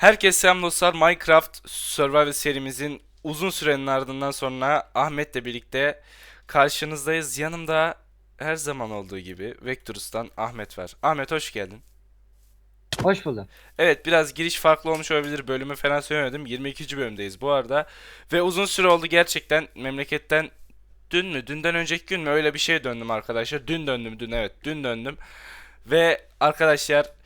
Herkese selam dostlar. Minecraft Survival serimizin uzun sürenin ardından sonra Ahmet'le birlikte karşınızdayız. Yanımda her zaman olduğu gibi Vectorus'tan Ahmet var. Ahmet hoş geldin. Hoş buldum. Evet biraz giriş farklı olmuş olabilir. Bölümü falan söylemedim. 22. bölümdeyiz bu arada. Ve uzun süre oldu gerçekten memleketten dün mü dünden önceki gün mü öyle bir şey döndüm arkadaşlar. Dün döndüm dün evet dün döndüm. Ve arkadaşlar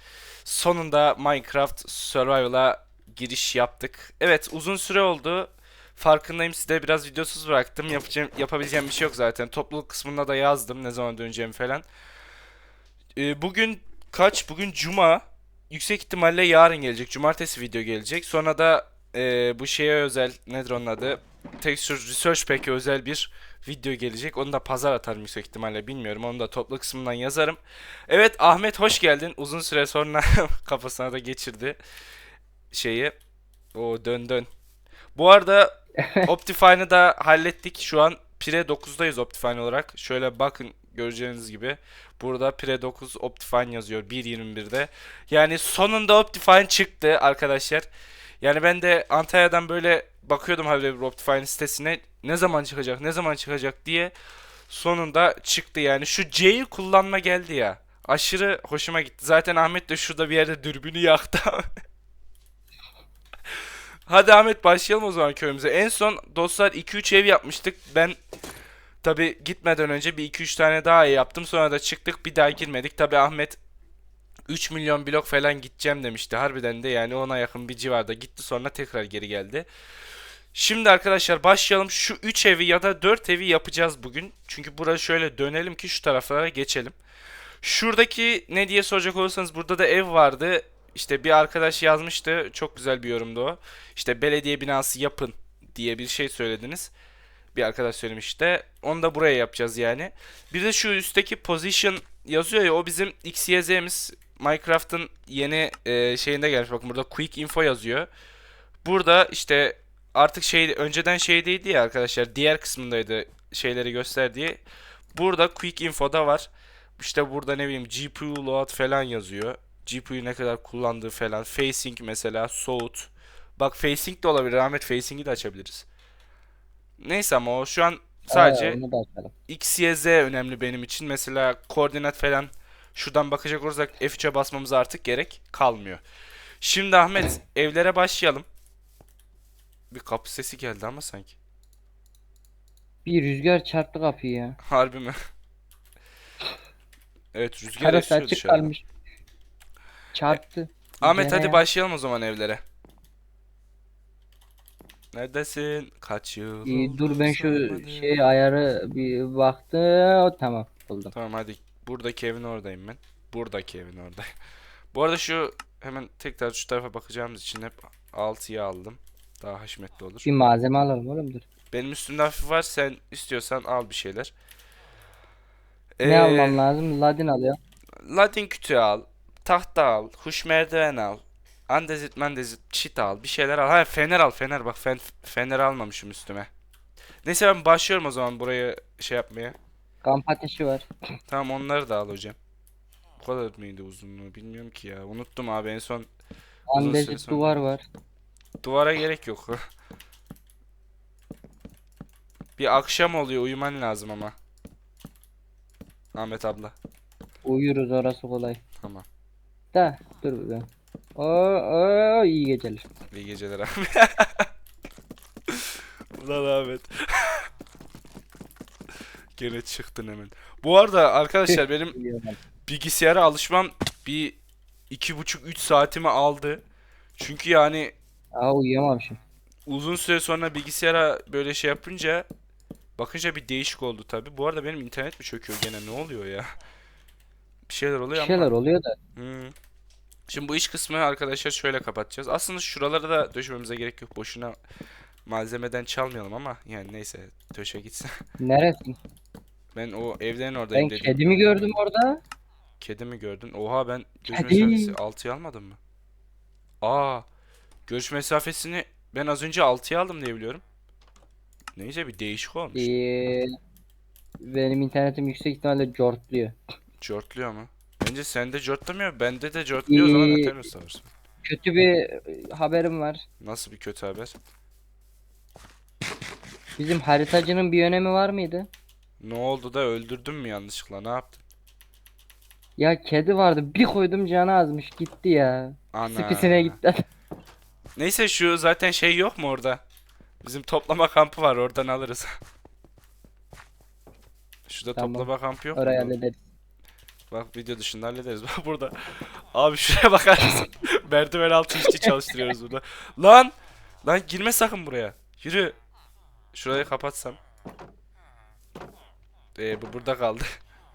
sonunda Minecraft Survival'a giriş yaptık. Evet uzun süre oldu. Farkındayım size biraz videosuz bıraktım. Yapacağım, yapabileceğim bir şey yok zaten. Topluluk kısmında da yazdım ne zaman döneceğimi falan. Ee, bugün kaç? Bugün Cuma. Yüksek ihtimalle yarın gelecek. Cumartesi video gelecek. Sonra da e, bu şeye özel nedir onun adı? Texture Research Pack'e özel bir video gelecek. Onu da pazar atarım yüksek ihtimalle bilmiyorum. Onu da toplu kısmından yazarım. Evet Ahmet hoş geldin. Uzun süre sonra kafasına da geçirdi şeyi. O dön dön. Bu arada Optifine'ı da hallettik. Şu an Pire 9'dayız Optifine olarak. Şöyle bakın göreceğiniz gibi. Burada Pire 9 Optifine yazıyor 1.21'de. Yani sonunda Optifine çıktı arkadaşlar. Yani ben de Antalya'dan böyle bakıyordum habire bir Optifine sitesine. Ne zaman çıkacak, ne zaman çıkacak diye. Sonunda çıktı yani. Şu C'yi kullanma geldi ya. Aşırı hoşuma gitti. Zaten Ahmet de şurada bir yerde dürbünü yaktı. Hadi Ahmet başlayalım o zaman köyümüze. En son dostlar 2-3 ev yapmıştık. Ben tabi gitmeden önce bir 2-3 tane daha yaptım. Sonra da çıktık bir daha girmedik. Tabi Ahmet 3 milyon blok falan gideceğim demişti. Harbiden de yani ona yakın bir civarda gitti sonra tekrar geri geldi. Şimdi arkadaşlar başlayalım. Şu 3 evi ya da 4 evi yapacağız bugün. Çünkü buraya şöyle dönelim ki şu taraflara geçelim. Şuradaki ne diye soracak olursanız burada da ev vardı. İşte bir arkadaş yazmıştı. Çok güzel bir yorumdu o. İşte belediye binası yapın diye bir şey söylediniz. Bir arkadaş söylemişti. Onu da buraya yapacağız yani. Bir de şu üstteki position yazıyor ya o bizim XYZ'miz Minecraft'ın yeni e, şeyinde gelmiş. Bakın burada quick info yazıyor. Burada işte artık şey önceden şeydeydi ya arkadaşlar diğer kısmındaydı şeyleri gösterdiği. Burada quick info'da var. İşte burada ne bileyim GPU load falan yazıyor. GPU'yu ne kadar kullandığı falan. Facing mesela soğut. Bak facing de olabilir. Ahmet facing'i de açabiliriz. Neyse ama o şu an sadece açalım. X, Y, Z önemli benim için. Mesela koordinat falan şuradan bakacak olursak F3'e basmamıza artık gerek kalmıyor. Şimdi Ahmet evlere başlayalım. Bir kapı sesi geldi ama sanki. Bir rüzgar çarptı kapıyı ya. Harbi mi? Evet rüzgar Karası esiyor açık dışarıdan. kalmış. Çarptı. Ahmet Gene hadi ya. başlayalım o zaman evlere. Neredesin? Kaç yıl İyi, dur oldu ben şu sormadın. şey ayarı bir baktım. Tamam buldum. Tamam hadi. Buradaki evin oradayım ben. Buradaki evin oradayım. Bu arada şu hemen tekrar şu tarafa bakacağımız için hep 6'ya aldım. Daha haşmetli olur. Bir malzeme alalım oğlum dur. Benim üstümde hafif var. Sen istiyorsan al bir şeyler. Ne Ee, almam lazım? Ladin alıyor. Ladin kütüğü al. Tahta al. Huş merdiven al. Andezit mandezit çit al. Bir şeyler al. Ha fener al fener. Bak fen, fener almamışım üstüme. Neyse ben başlıyorum o zaman burayı şey yapmaya. Kamp ateşi var. Tamam onları da al hocam. Bu kadar mıydı uzunluğu bilmiyorum ki ya. Unuttum abi en son Uzun süre sonra. duvar var. duvara gerek yok. Bir akşam oluyor uyuman lazım ama. Ahmet abla. Uyuruz orası kolay. Tamam. Da dur ben. Oo, oo iyi geceler. İyi geceler abi. Ulan Ahmet. Gene çıktın hemen. Bu arada arkadaşlar benim bilgisayara alışmam bir iki buçuk üç saatimi aldı. Çünkü yani Aa uyuyamamışım. uzun süre sonra bilgisayara böyle şey yapınca bakınca bir değişik oldu tabi. Bu arada benim internet mi çöküyor gene ne oluyor ya? Bir şeyler oluyor Bir ama. şeyler oluyor da. Hmm. Şimdi bu iş kısmını arkadaşlar şöyle kapatacağız. Aslında şuralara da döşememize gerek yok. Boşuna malzemeden çalmayalım ama yani neyse döşe gitsin. Neresi? Ben o evlerin oradayım Ben dedim. kedimi gördüm orada. Kedi mi gördün? Oha ben görüş Kedi. mesafesi 6'ya almadım mı? Aa, görüş mesafesini ben az önce 6'ya aldım diye biliyorum. Neyse bir değişik olmuş. Ee, benim internetim yüksek ihtimalle cortluyor. Cortluyor mu? Bence sende cortlamıyor. Bende de cortluyor o zaman Ee, Eternus'ta varsın. kötü bir e, haberim var. Nasıl bir kötü haber? Bizim haritacının bir önemi var mıydı? Ne oldu da öldürdün mü yanlışlıkla? Ne yaptın? Ya kedi vardı. Bir koydum canı azmış gitti ya. Ana. Spisine gitti. Neyse şu zaten şey yok mu orada? Bizim toplama kampı var oradan alırız. Şurada Tamam. toplama kampı yok Oraya mu? hallederiz. Bak video dışında hallederiz. Bak burada. Abi şuraya bakar mısın? Merdiven altı işçi çalıştırıyoruz burada. Lan! Lan girme sakın buraya. Yürü. Şurayı kapatsam. Ee, bu burada kaldı.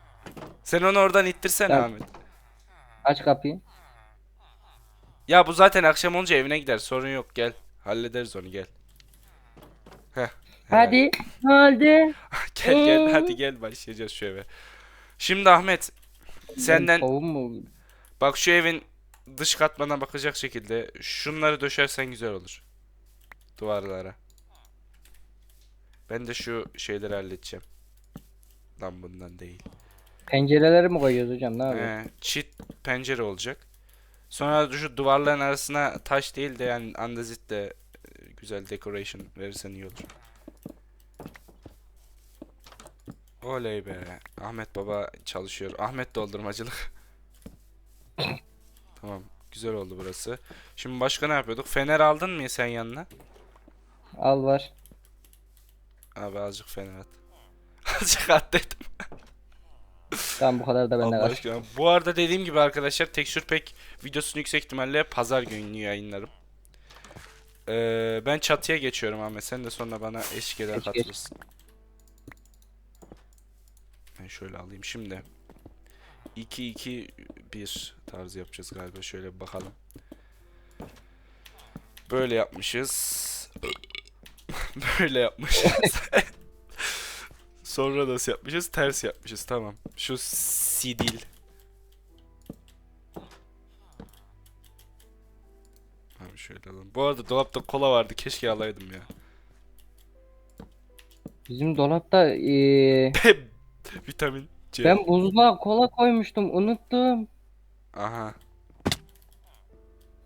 Sen onu oradan ittirsene Tamam. Ahmet. Aç kapıyı. Ya bu zaten akşam olunca evine gider. Sorun yok gel. Hallederiz onu gel. Heh. Hadi. Hadi. Gel gel Ee? hadi gel başlayacağız şu eve. Şimdi Ahmet senden Kovun mu? bak şu evin dış katmana bakacak şekilde şunları döşersen güzel olur. Duvarlara. Ben de şu şeyleri halledeceğim. Lan bundan değil. Pencereleri mi koyuyoruz hocam? Ne yapıyoruz? Ee, çit pencere olacak. Sonra şu duvarların arasına taş değil de yani andezit de e, güzel decoration verirsen iyi olur. Oley be. Ahmet baba çalışıyor. Ahmet doldurmacılık. Tamam. Güzel oldu burası. Şimdi başka ne yapıyorduk? Fener aldın mı sen yanına? Al var. Abi azıcık fener at. Azıcık at dedim. Tamam bu kadar da bende Allah var. aşkına. Bu arada dediğim gibi arkadaşlar Texture Pack videosunu yüksek ihtimalle pazar günü yayınlarım. Ee, ben çatıya geçiyorum Ahmet. Sen de sonra bana eşlik eder Geç, geç. katılırsın. Ben şöyle alayım şimdi. 2 2 1 tarzı yapacağız galiba. Şöyle bir bakalım. Böyle yapmışız. Böyle yapmışız. Sonra nasıl yapmışız? Ters yapmışız. Tamam. Şu sidil. Abi şöyle alalım. Bu arada dolapta kola vardı. Keşke alaydım ya. Bizim dolapta eee, Vitamin C. ben buzluğa kola koymuştum. Unuttum. Aha.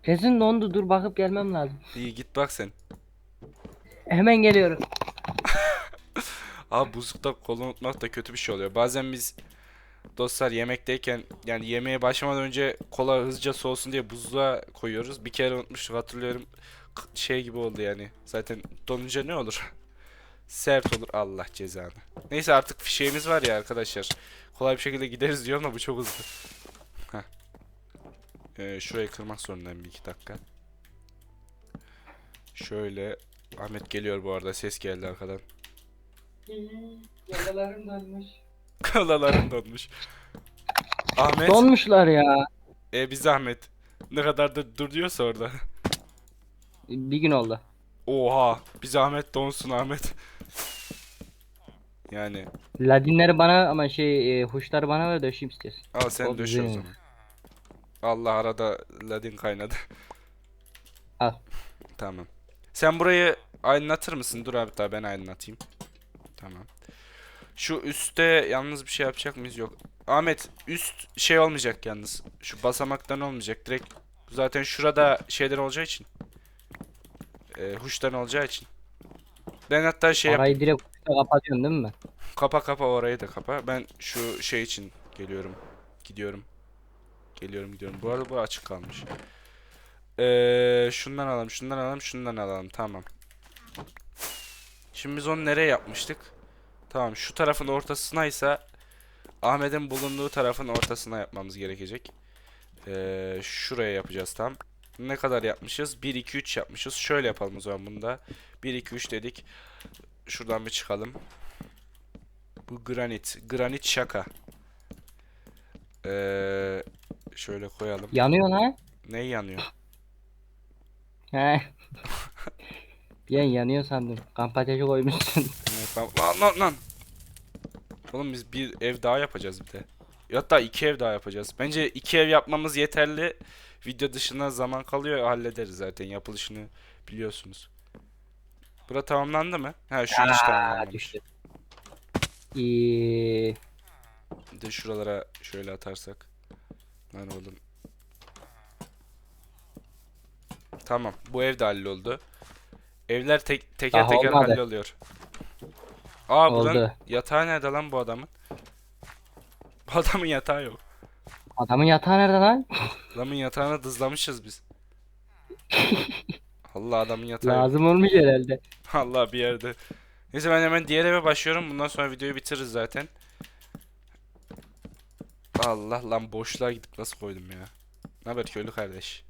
Kesin dondu. Dur bakıp gelmem lazım. İyi git bak sen. Hemen geliyorum. Abi buzlukta kola unutmak da kötü bir şey oluyor. Bazen biz dostlar yemekteyken yani yemeğe başlamadan önce kola hızlıca soğusun diye buzluğa koyuyoruz. Bir kere unutmuştuk hatırlıyorum. Şey gibi oldu yani. Zaten donunca ne olur? Sert olur Allah cezanı. Neyse artık fişeğimiz var ya arkadaşlar. Kolay bir şekilde gideriz diyorum da bu çok hızlı. Ee, şurayı kırmak zorundayım bir iki dakika. Şöyle Ahmet geliyor bu arada ses geldi arkadan. Yakalarım donmuş. Kolalarım donmuş. Ahmet. Donmuşlar ya. E biz Ahmet. Ne kadar da dur diyorsa orada. Bir gün oldu. Oha. Biz Ahmet donsun Ahmet. Yani Ladinleri bana ama şey e, huşları bana ver döşeyim istiyorsun. al sen döşe o güzel. zaman. Allah arada ladin kaynadı. Al. Tamam. Sen burayı aydınlatır mısın? Dur abi daha ben aydınlatayım. Tamam. Şu üstte yalnız bir şey yapacak mıyız? Yok. Ahmet üst şey olmayacak yalnız. Şu basamaktan olmayacak. Direkt zaten şurada şeyler olacağı için. E, huştan olacağı için. Ben hatta şey yap- Orayı direkt kapatıyorsun değil mi? Kapa kapa orayı da kapa. Ben şu şey için geliyorum. Gidiyorum. Geliyorum gidiyorum. Bu arada bu açık kalmış. Ee, şundan alalım, şundan alalım, şundan alalım. Tamam. Şimdi biz onu nereye yapmıştık? Tamam, şu tarafın ortasınaysa Ahmet'in bulunduğu tarafın ortasına yapmamız gerekecek. Ee, şuraya yapacağız tam. Ne kadar yapmışız? 1 2 3 yapmışız. Şöyle yapalım o zaman bunda. 1 2 3 dedik. Şuradan bir çıkalım. Bu granit. Granit şaka. Ee, şöyle koyalım. Yanıyor lan. Ne yanıyor? He. An yanıyor sandım. Kamp ateşi koymuşsun. Evet, tamam. Lan lan lan. Oğlum biz bir ev daha yapacağız bir de. Hatta iki ev daha yapacağız. Bence iki ev yapmamız yeterli. Video dışında zaman kalıyor hallederiz zaten yapılışını biliyorsunuz. Bura tamamlandı mı? Ha şu iş Aa, tamamlanmış. düştü. Ee, Bir de şuralara şöyle atarsak. Lan oğlum. Tamam. Bu ev de halloldu. Evler tek, teker Daha teker olmadı. halloluyor. Aa Oldu. yatağı nerede lan bu adamın? Bu adamın yatağı yok. Adamın yatağı nerede lan? Adamın yatağına dızlamışız biz. Allah adamın yatağı yok. Lazım olmuş herhalde. Allah bir yerde. Neyse ben hemen diğer eve başlıyorum. Bundan sonra videoyu bitiririz zaten. Allah lan boşluğa gidip nasıl koydum ya. Ne haber köylü kardeş?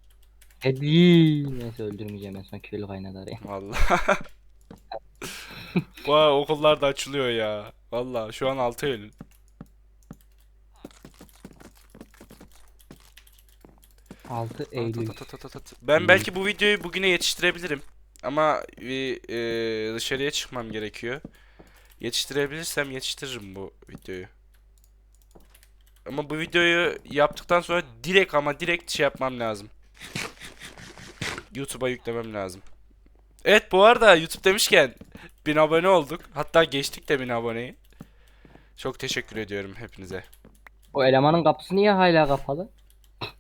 Hedi. Neyse öldürmeyeceğim en son köylü kaynadı araya. Vallahi. Vay okullar da açılıyor ya. Vallahi şu an 6 Eylül. Altı Eylül. At, at, at, at. Ben belki bu videoyu bugüne yetiştirebilirim. Ama bir e, dışarıya çıkmam gerekiyor. Yetiştirebilirsem yetiştiririm bu videoyu. Ama bu videoyu yaptıktan sonra direkt ama direkt şey yapmam lazım. YouTube'a yüklemem lazım. Evet bu arada YouTube demişken 1000 abone olduk. Hatta geçtik de 1000 aboneyi. Çok teşekkür ediyorum hepinize. O elemanın kapısı niye hala kapalı?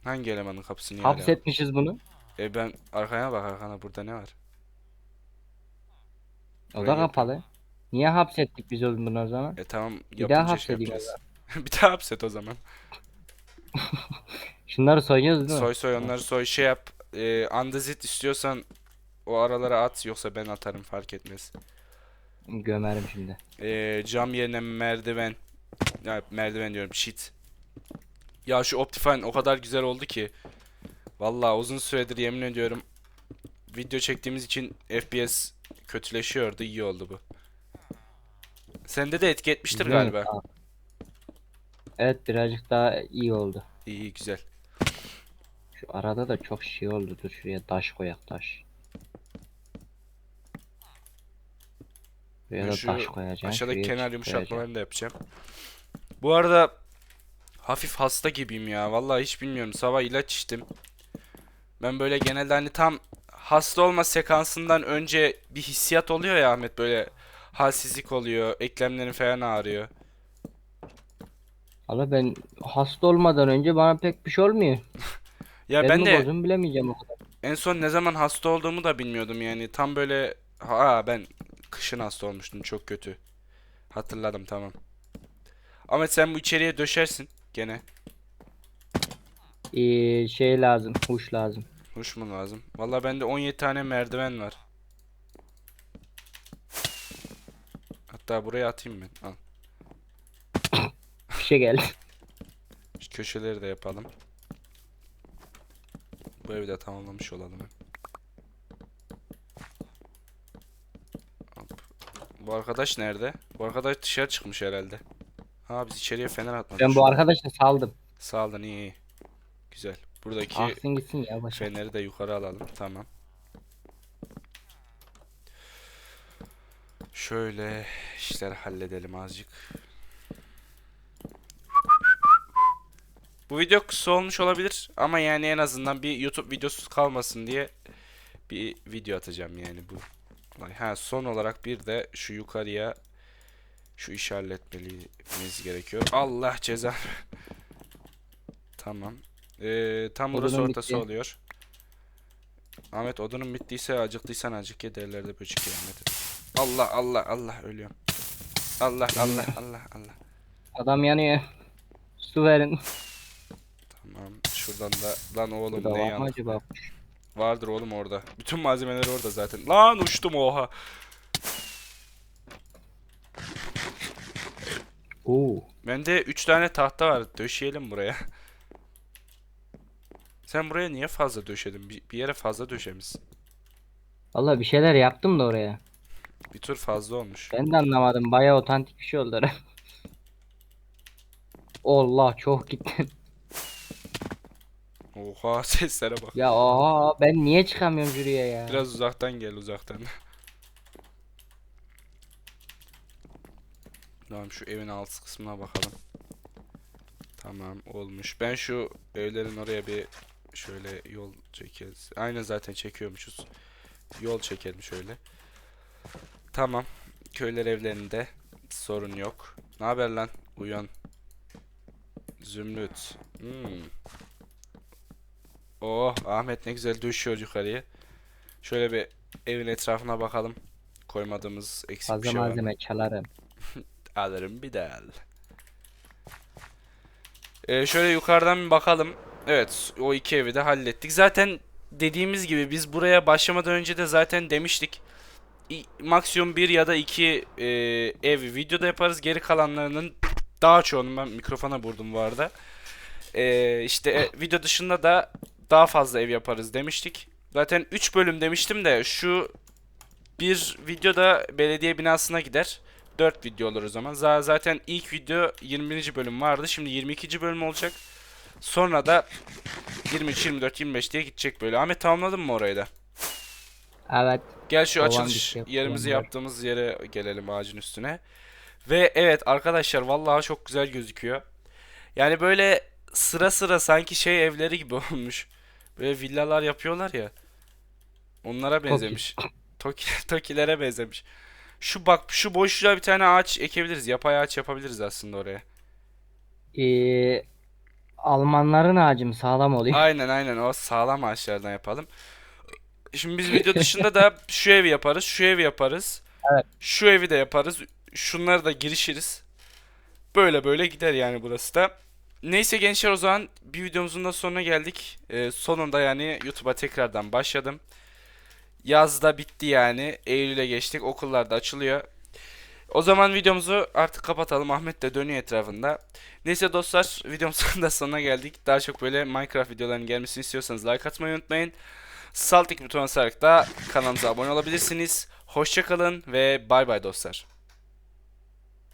Hangi elemanın kapısı niye hala- Hapsetmişiz bunu. E ben arkana bak arkana burada ne var? O Buraya da gel. kapalı. Niye hapsettik biz oğlum bunu o zaman? E tamam Bir daha yapınca şey hapsedeyim o yapacağız. bir daha hapset o zaman. Şunları soyuyoruz değil mi? Soy soy onları soy şey yap. E, andezit istiyorsan o aralara at yoksa ben atarım fark etmez. Gömerim şimdi. E, cam yerine merdiven. Ya merdiven diyorum shit. Ya şu Optifine o kadar güzel oldu ki. Vallahi uzun süredir yemin ediyorum. Video çektiğimiz için FPS kötüleşiyordu. iyi oldu bu. Sende de etki etmiştir Güzel galiba. Evet birazcık daha iyi oldu. İyi güzel. Şu arada da çok şey oldu. Dur şuraya taş koyak taş. Buraya da şu taş koyacağım. Aşağıdaki şuraya kenar çit koyacağım. yumuşatmalarını da yapacağım. Bu arada hafif hasta gibiyim ya. Vallahi hiç bilmiyorum. Sabah ilaç içtim. Ben böyle genelde hani tam hasta olma sekansından önce bir hissiyat oluyor ya Ahmet böyle halsizlik oluyor, eklemlerin falan ağrıyor. Valla ben hasta olmadan önce bana pek bir şey olmuyor. Ya ben ben de bozdum bilemeyeceğim o kadar. en son ne zaman hasta olduğumu da bilmiyordum yani. Tam böyle ha ben kışın hasta olmuştum çok kötü. Hatırladım tamam. Ahmet sen bu içeriye döşersin gene. Ee, şey lazım, huş lazım. Huş mu lazım? Valla bende 17 tane merdiven var. Hatta buraya atayım ben. Al. Bir şey geldi. Şu köşeleri de yapalım. Bu evi de tamamlamış olalım. Bu arkadaş nerede? Bu arkadaş dışarı çıkmış herhalde. Ha biz içeriye fener atmadık. Ben bu arkadaşı saldım. İyi iyi. Güzel. Buradaki Aksın gitsin ya başa. Feneri de yukarı alalım. Tamam. Şöyle işleri halledelim azıcık. Bu video kısa olmuş olabilir ama yani en azından bir YouTube videosuz kalmasın diye bir video atacağım yani bu. Ha son olarak bir de şu yukarıya şu işi halletmemiz gerekiyor. Allah ceza. tamam. Ee, tam burası Odunum ortası bitti. oluyor. Ahmet odunun bittiyse acıktıysan acık ye derlerde böcek Ahmet. Allah Allah Allah ölüyorum. Allah Allah Allah Allah. Adam yanıyor. Su verin. Tamam şuradan da lan oğlum Burada ne var mı yandı? acaba? Vardır oğlum orada. Bütün malzemeler orada zaten. Lan uçtum oha. Oo. Bende 3 tane tahta var. Döşeyelim buraya. Sen buraya niye fazla döşedin? Bir, bir yere fazla döşemişsin. Valla bir şeyler yaptım da oraya. Bir tur fazla olmuş. Ben de anlamadım. Bayağı otantik bir şey oldu. Allah çok gittim. Oha seslere bak. Ya oha ben niye çıkamıyorum şuraya ya? Biraz uzaktan gel uzaktan. Tamam şu evin alt kısmına bakalım. Tamam olmuş. Ben şu evlerin oraya bir şöyle yol çekeriz. Aynen zaten çekiyormuşuz. Yol çekelim şöyle. Tamam. Köyler evlerinde sorun yok. Ne haber lan? Uyan. Zümrüt. Hmm. Oh Ahmet ne güzel düşüyor yukarıya. Şöyle bir evin etrafına bakalım. Koymadığımız eksik bir Fazla şey var mı? malzeme çalarım. Alırım bir de al. Ee, şöyle yukarıdan bir bakalım. Evet o iki evi de hallettik. Zaten dediğimiz gibi biz buraya başlamadan önce de zaten demiştik. İ- maksimum bir ya da iki e, ev videoda yaparız. Geri kalanlarının daha çoğunu ben mikrofona vurdum bu arada. Ee, işte e, video dışında da daha fazla ev yaparız demiştik. Zaten 3 bölüm demiştim de şu bir video da belediye binasına gider. 4 video olur o zaman. Zaten ilk video 20. bölüm vardı. Şimdi 22. bölüm olacak. Sonra da 23, 24, 25 diye gidecek böyle. Ahmet tamamladın mı orayı da? Evet. Gel şu Kovan açılış yerimizi yaptığımız yere gelelim ağacın üstüne. Ve evet arkadaşlar vallahi çok güzel gözüküyor. Yani böyle sıra sıra sanki şey evleri gibi olmuş. Böyle villalar yapıyorlar ya. Onlara benzemiş. Toki, Tokilere benzemiş. Şu bak şu boşluğa bir tane ağaç ekebiliriz. Yapay ağaç yapabiliriz aslında oraya. Ee, Almanların ağacım sağlam oluyor. Aynen aynen o sağlam ağaçlardan yapalım. Şimdi biz video dışında da şu evi yaparız, şu evi yaparız. Evet. Şu evi de yaparız. Şunları da girişiriz. Böyle böyle gider yani burası da. Neyse gençler o zaman bir videomuzun da sonuna geldik. Ee, sonunda yani YouTube'a tekrardan başladım. Yaz da bitti yani. Eylül'e geçtik. Okullar da açılıyor. O zaman videomuzu artık kapatalım. Ahmet de dönüyor etrafında. Neyse dostlar videomuzun da sonuna geldik. Daha çok böyle Minecraft videolarının gelmesini istiyorsanız like atmayı unutmayın. Salt butonuna basarak da kanalımıza abone olabilirsiniz. Hoşçakalın ve bay bay dostlar.